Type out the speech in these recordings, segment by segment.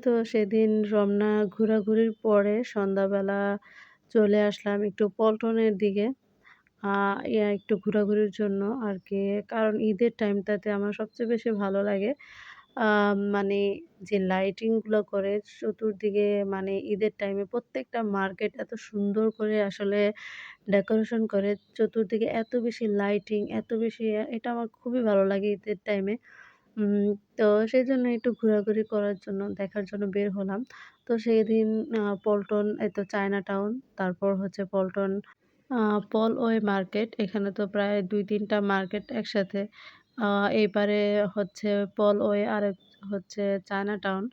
তো সেদিন রমনা ঘোরাঘুরির পরে সন্ধ্যাবেলা চলে আসলাম একটু পল্টনের দিকে। একটু ঘোরাঘুরির জন্য আর কি কারণ ঈদের টাইমটাতে আমার সবচেয়ে বেশি ভালো লাগে। মানে যে লাইটিংগুলো করে চতুর্দিকে মানে ঈদের টাইমে প্রত্যেকটা মার্কেট এত সুন্দর করে আসলে ডেকোরেশন করে। চতুর্দিকে এত বেশি লাইটিং, এত বেশি এটা আমার খুবই ভালো লাগে ঈদের টাইমে। তো সেজন্য একটু ঘোরাঘুরি করার জন্য, দেখার জন্য বের হলাম। তো সেদিন আ পল্টন এই তো চায়না টাউন, তারপর হচ্ছে পল্টন পলওয়ে মার্কেট। এখানে তো প্রায় দুই তিনটা মার্কেট একসাথে। এপারে হচ্ছে পলওয়ে আরেক হচ্ছে চায়না টাউন।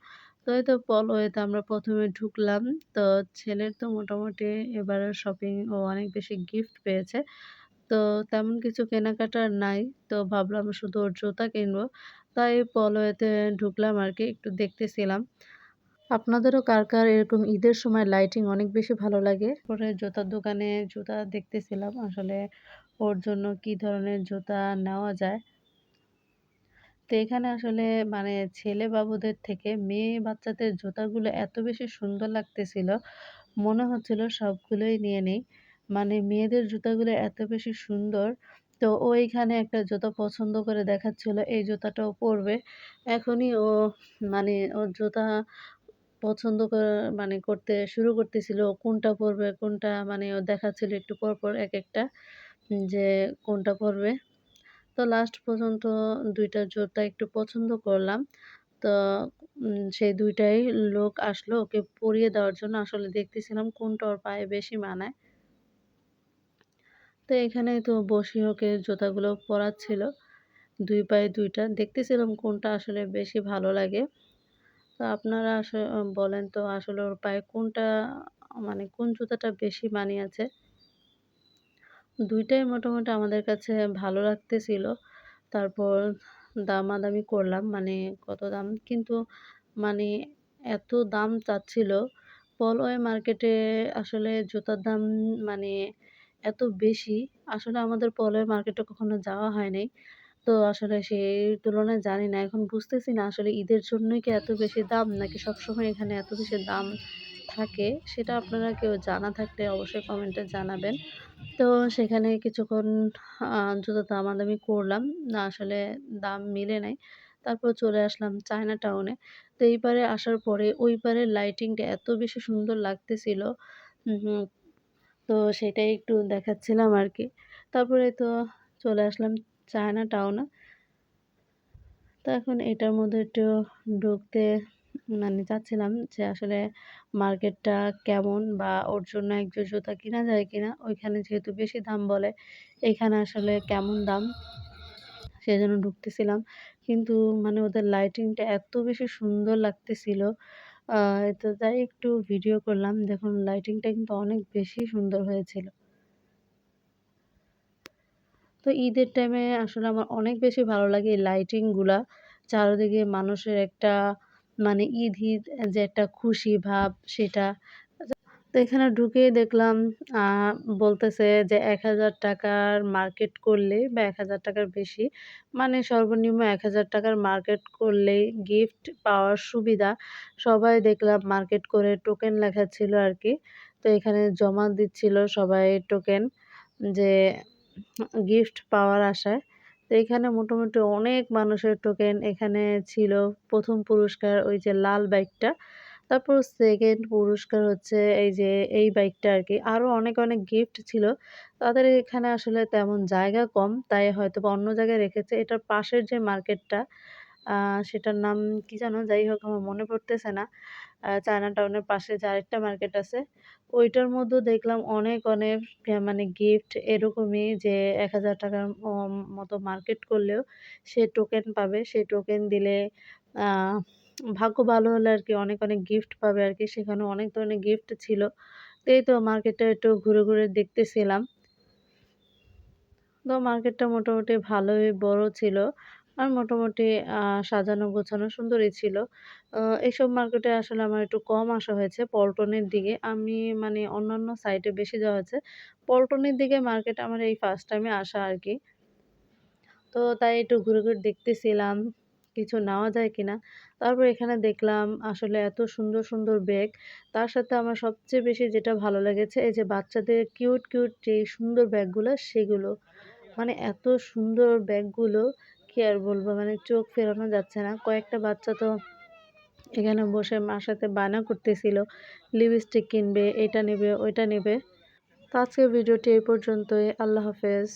তো এই তো পলওয়েতে আমরা প্রথমে ঢুকলাম। তো ছেলের তো মোটামুটি এবারের শপিং ও অনেক বেশি গিফট পেয়েছে। তো তেমন কিছু কেনাকাটা নাই। তো ভাবলাম শুধু ওর জুতা কিনবো। তাই পলওয়েতে ঢুকলাম আর কি একটু দেখতেছিলাম। আপনাদেরও কার, কার এরকম ঈদের সময় লাইটিং অনেক বেশি ভালো লাগে? পরে জুতার দোকানে জুতা দেখতেছিলাম আসলে ওর জন্য কি ধরনের জুতা নেওয়া যায়। তো এখানে আসলে মানে ছেলে বাবুদের থেকে মেয়ে বাচ্চাদের জুতাগুলো এত বেশি সুন্দর লাগতেছিল, মনে হচ্ছিল সবগুলোই নিয়ে নেই। মানে মেয়েদের জুতাগুলো এত বেশি সুন্দর। তো ও একটা জুতা পছন্দ করে দেখাচ্ছিল, এই জুতাটাও পরবে। এখনই ও মানে ওর জুতা পছন্দ করা মানে করতে শুরু করতেছিল। কোনটা পরবে, কোনটা মানে ও দেখাচ্ছিল একটু পর, পর এক একটা যে কোনটা পরবে। তো লাস্ট পর্যন্ত দুইটা জুতা একটু পছন্দ করলাম। তো সেই দুইটাই লোক আসলো ওকে পরিয়ে দেওয়ার জন্য। আসলে দেখতেছিলাম কোনটা ওর পায়ে বেশি মানায়। তো এখানে তো বসিয়ে ওকে জুতাগুলো পরাচ্ছিল। দুই পায়ে ২ টা। দেখতেছিলাম কোনটা আসলে বেশি ভালো লাগে। তো আপনারা আস বলেন তো আসলে ওর পায়ে কোনটা মানে কোন জুতাটা বেশি মানিয়েছে? ২ টাই মোটামুটি আমাদের কাছে ভালো লাগতেছিল। তারপর দামাদামি করলাম মানে কত দাম। কিন্তু মানে এত দাম চাচ্ছিল। পলওয়ে মার্কেটে আসলে জুতার দাম মানে এত বেশি। আসলে আমাদের পলওয়ে মার্কেটে কখনো যাওয়া হয় নাই। তো আসলে সেই তুলনায় জানি না। এখন বুঝতেছি না আসলে ঈদের জন্যই কি এত বেশি দাম, নাকি সবসময় এখানে এত বেশি দাম থাকে? সেটা আপনারা কেউ জানা থাকলে অবশ্যই কমেন্টে জানাবেন। তো সেখানে কিছুক্ষণ জুতা দামাদামি করলাম। না আসলে দাম মিলে নাই। তারপর চলে আসলাম চায়না টাউনে। তো এই পারে আসার পরে ওই পারের লাইটিংটা এত বেশি সুন্দর লাগতেছিল। তো সেটাই একটু দেখাচ্ছিলাম আর কি তারপরে তো চলে আসলাম চায়না টাউনে। তো এখন এটার মধ্যে একটু ঢুকতে মানে চাচ্ছিলাম যে আসলে মার্কেটটা কেমন বা ওর জন্য এক জোড় জুতা কিনা যায় কিনা? ওইখানে যেহেতু বেশি দাম বলে, এখানে আসলে কেমন দাম? সেজন্য ঢুকতেছিলাম। কিন্তু মানে ওদের লাইটিংটা এত বেশি সুন্দর লাগতেছিল। তো তাই একটু ভিডিও করলাম। দেখুন লাইটিংটা কিন্তু অনেক বেশি সুন্দর হয়েছিল। তো ঈদের টাইমে আসলে আমার অনেক বেশি ভালো লাগে এই লাইটিংগুলা চারদিকে মানুষের একটা মানে ঈদ, ঈদ যে একটা খুশি ভাব সেটা। তো এখানে ঢুকেই দেখলাম বলতেছে যে এক হাজার টাকার মার্কেট করলে বা এক হাজার টাকার বেশি মানে সর্বনিম্ন এক হাজার টাকার মার্কেট করলেই গিফট পাওয়ার সুবিধা। সবাই দেখলাম মার্কেট করে টোকেন আর কি তো এখানে জমা দিচ্ছিল সবাই টোকেন যে গিফট পাওয়ার আশায়। তো এখানে মোটামুটি অনেক মানুষের টোকেন এখানে ছিল। প্রথম পুরস্কার ওই যে লাল বাইকটা। তারপর সেকেন্ড পুরস্কার হচ্ছে এই যে এই বাইকটা আর কি আরও অনেক, অনেক গিফট ছিল। তাদের এখানে আসলে তেমন জায়গা কম, তাই হয়তো বা অন্য জায়গায় রেখেছে। এটার পাশের যে মার্কেটটা সেটার নাম কি যেন? যাই হোক আমার মনে পড়তেছে না। চায়না টাউনের পাশে যে আরেকটা মার্কেট আছে, ওইটার মধ্যেও দেখলাম অনেক, অনেক মানে গিফট এরকমই যে এক হাজার টাকার মতো মার্কেট করলেও সে টোকেন পাবে। সেই টোকেন দিলে ভাগ্য ভালো হলে আর কি অনেক, অনেক গিফট পাবে আর কি সেখানে অনেক ধরনের গিফট ছিল। এই তো মার্কেটটা একটু ঘুরে, ঘুরে দেখতেছিলাম। তো মার্কেটটা মোটামুটি ভালোই বড় ছিল। আর মোটামুটি সাজানো গোছানো সুন্দরই ছিল। এইসব মার্কেটে আসলে আমার একটু কম আসা হয়েছে পল্টনের দিকে। আমি মানে অন্যান্য সাইটে বেশি যাওয়া হয়েছে। পল্টনের দিকে মার্কেট আমার এই ফার্স্ট টাইমে আসা আর কি তো তাই একটু ঘুরে, ঘুরে দেখতেছিলাম কিছু নেওয়া যায় কিনা। তারপর এখানে দেখলাম আসলে এত সুন্দর, সুন্দর ব্যাগ। তার সাথে আমার সবচেয়ে বেশি যেটা ভালো লেগেছে এই যে বাচ্চাদের কিউট, কিউট যেই সুন্দর ব্যাগগুলো সেগুলো। মানে এত সুন্দর ব্যাগগুলো কি আর বলব মানে চোখ ফেরানো যাচ্ছে না। কয়েকটা বাচ্চা তো এখানে বসে মার সাথে বায়না করতেছিল লিপস্টিক কিনবে, এটা নেবে, ওইটা নেবে। তো আজকের ভিডিওটি এই পর্যন্তই। আল্লাহ হাফেজ।